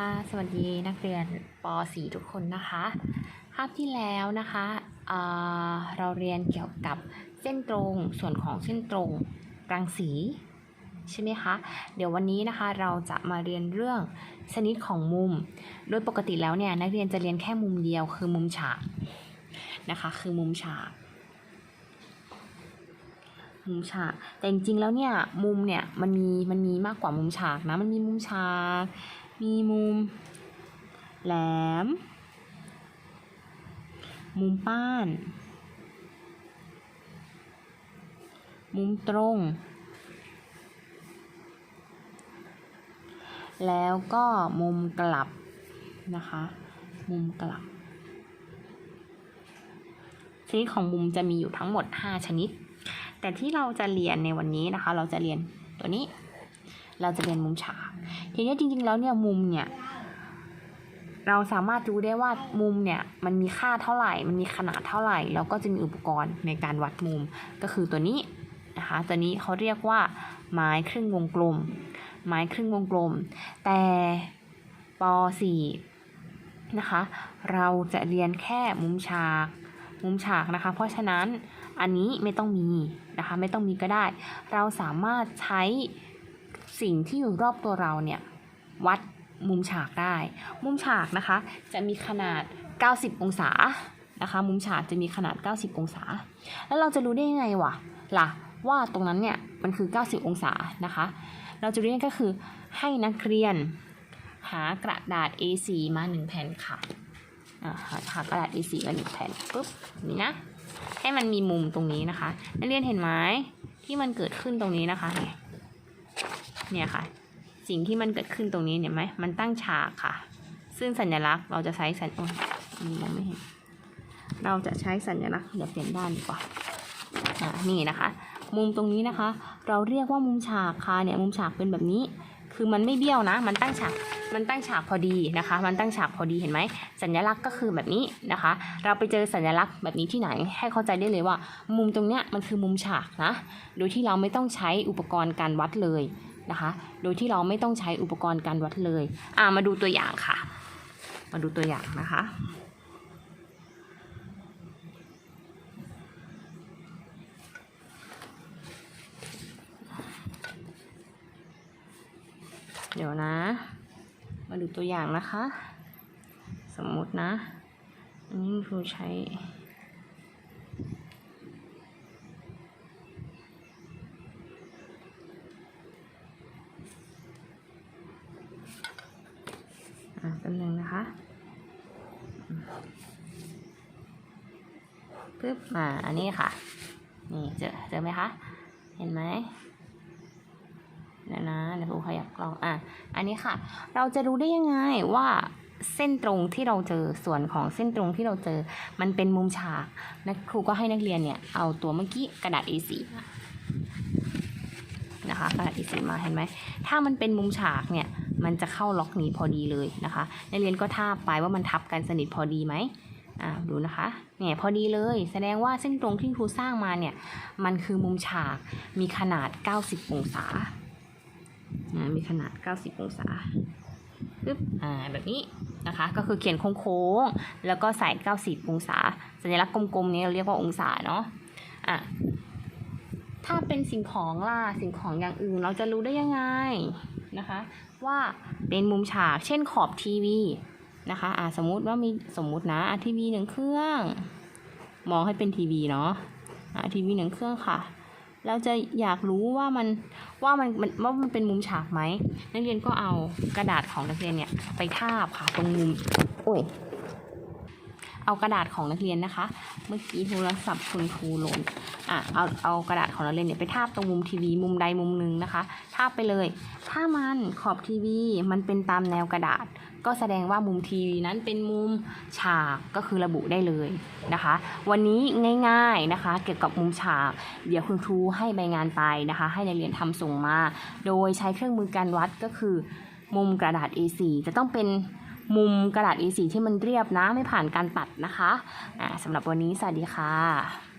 ค่ะสวัสดีนักเรียนป .4 ทุกคนนะคะ คาบที่แล้วนะคะเเราเรียนเกี่ยวกับเส้นตรงส่วนของเส้นตรงรังสีใช่ไหมคะ เดี๋ยววันนี้นะคะเราจะมาเรียนเรื่องชนิดของมุม โดยปกติแล้วเนี่ยนักเรียนจะเรียนแค่มุมเดียวคือมุมฉากนะคะคือมุมฉากมุมฉากแต่จริงๆแล้วเนี่ยมุมเนี่ยมันมีมันมีมากกว่ามุมฉากนะมันมีมุมฉาก มีมุม แหลม มุมป้าน มุมตรง แล้วก็มุมกลับนะคะ มุมกลับ ชนิดของมุมจะมีอยู่ทั้งหมด 5 ชนิด แต่ที่เราจะเรียนในวันนี้นะคะ เราจะเรียนตัวนี้ เราจะเรียนมุมฉากทีนี้จริง ๆ แล้วเนี่ยมุมเนี่ยเราสามารถรู้ได้ว่ามุมเนี่ยมันมีค่าเท่าไหร่ มันมีขนาดเท่าไหร่ แล้วก็จะมีอุปกรณ์ในการวัดมุมก็คือตัวนี้นะคะตัวนี้เขาเรียกว่าไม้ครึ่งวงกลม ไม้ครึ่งวงกลม แต่ป .4 นะคะเราจะเรียนแค่มุมฉาก มุมฉากนะคะ เพราะฉะนั้นอันนี้ไม่ต้องมีนะคะไม่ต้องมีก็ได้ เราสามารถใช้ สิ่งที่อยู่รอบตัวเราเนี่ยวัดมุมฉากได้ มุมฉากนะคะจะมีขนาด 90 องศานะคะมุมฉากจะมีขนาด 90 องศา แล้วเราจะรู้ได้ยังไงวะล่ะว่าตรงนั้นเนี่ยมันคือ 90 องศานะคะ เราจะรู้ได้ก็คือให้นักเรียนหากระดาษ A4 มา 1 แผ่นค่ะหาหากระดาษ A4 มา1แผ่นปุ๊บนี่นะให้มันมีมุมตรงนี้นะคะนักเรียนเห็นไหมที่มันเกิดขึ้นตรงนี้นะคะ เนี่ยค่ะ สิ่งที่มันเกิดขึ้นตรงนี้เห็นไหมมันตั้งฉากค่ะ ซึ่งสัญลักษณ์เราจะใช้สัญโอ้ยมองไม่เห็น เราจะใช้สัญลักษณ์เดี๋ยวเปลี่ยนด้านดีกว่าอ่านี่นะคะ มุมตรงนี้นะคะ เราเรียกว่ามุมฉากค่ะเนี่ยมุมฉากเป็นแบบนี้ คือมันไม่เบี้ยวนะ มันตั้งฉากมันตั้งฉากพอดีนะคะ มันตั้งฉากพอดีเห็นไหม สัญลักษณ์ก็คือแบบนี้นะคะ เราไปเจอสัญลักษณ์แบบนี้ที่ไหน ให้เข้าใจได้เลยว่า มุมตรงเนี้ยมันคือมุมฉากนะ โดยที่เราไม่ต้องใช้อุปกรณ์การวัดเลย นะคะ โดยที่เราไม่ต้องใช้อุปกรณ์การวัดเลย อ่ามาดูตัวอย่างค่ะ มาดูตัวอย่างนะคะเดี๋ยวนะ มาดูตัวอย่างนะคะ สมมุตินะ อันนี้ครูใช้ อะแป๊บนึงนะคะปึ๊บมาอันนี้ค่ะ นี่เจอเจอไหมคะ เห็นไหมเดี๋ยวนะเดี๋ยวครูขยับกล้องอะอันนี้ค่ะ เราจะรู้ได้ยังไงว่าเส้นตรงที่เราเจอส่วนของเส้นตรงที่เราเจอ มันเป็นมุมฉากนะครูก็ให้นักเรียนเนี่ยเอาตัวเมื่อกี้กระดาษ A4 นะคะกระดาษ A4 มาเห็นไหมถ้ามันเป็นมุมฉากเนี่ย มันจะเข้าล็อกนี้พอดีเลยนะคะ นักเรียนก็ทาบไปว่ามันทับกันสนิทพอดีไหมอ่าดูนะคะเนี่ยพอดีเลย แสดงว่าเส้นตรงที่ครูสร้างมาเนี่ย มันคือมุมฉากมีขนาด 90 องศาอ่ามีขนาด 90 องศาปึ๊บอ่าแบบนี้นะคะ ก็คือเขียนโค้งๆ แล้วก็ใส่ 90 องศา สัญลักษณ์กลมๆ นี้เราเรียกว่าองศาเนาะอะถ้าเป็นสิ่งของล่ะ สิ่งของอย่างอื่นเราจะรู้ได้ยังไง นะคะ ว่าเป็นมุมฉากเช่นขอบทีวีนะคะอ่าสมมุติว่ามีสมมุตินะทีวีหนึ่งเครื่อง มองให้เป็นทีวีเนาะอ่าทีวีหนึ่งเครื่องค่ะ เราจะอยากรู้ว่ามันว่ามันมันว่ามันเป็นมุมฉากไหมนักเรียนก็เอากระดาษของนักเรียนเนี่ยไปทาบค่ะตรงมุมโอ้ย เอากระดาษของนักเรียนนะคะ เมื่อกี้โทรศัพท์คุณครูหล่นอะเอาเอากระดาษของนักเรียนเนี่ยไปทาบตรงมุมทีวีมุมใดมุมหนึ่งนะคะทาบไปเลย ถ้ามันขอบทีวีมันเป็นตามแนวกระดาษ ก็แสดงว่ามุมทีวีนั้นเป็นมุมฉากก็คือระบุได้เลยนะคะ วันนี้ง่ายๆนะคะ เกี่ยวกับมุมฉาก เดี๋ยวคุณครูให้ใบงานไปนะคะ ให้นักเรียนทำส่งมา โดยใช้เครื่องมือการวัดก็คือ มุมกระดาษ A4 จะต้องเป็น มุมกระดาษ A4 ที่มันเรียบนะไม่ผ่านการตัดนะคะอ่าสำหรับวันนี้สวัสดีค่ะ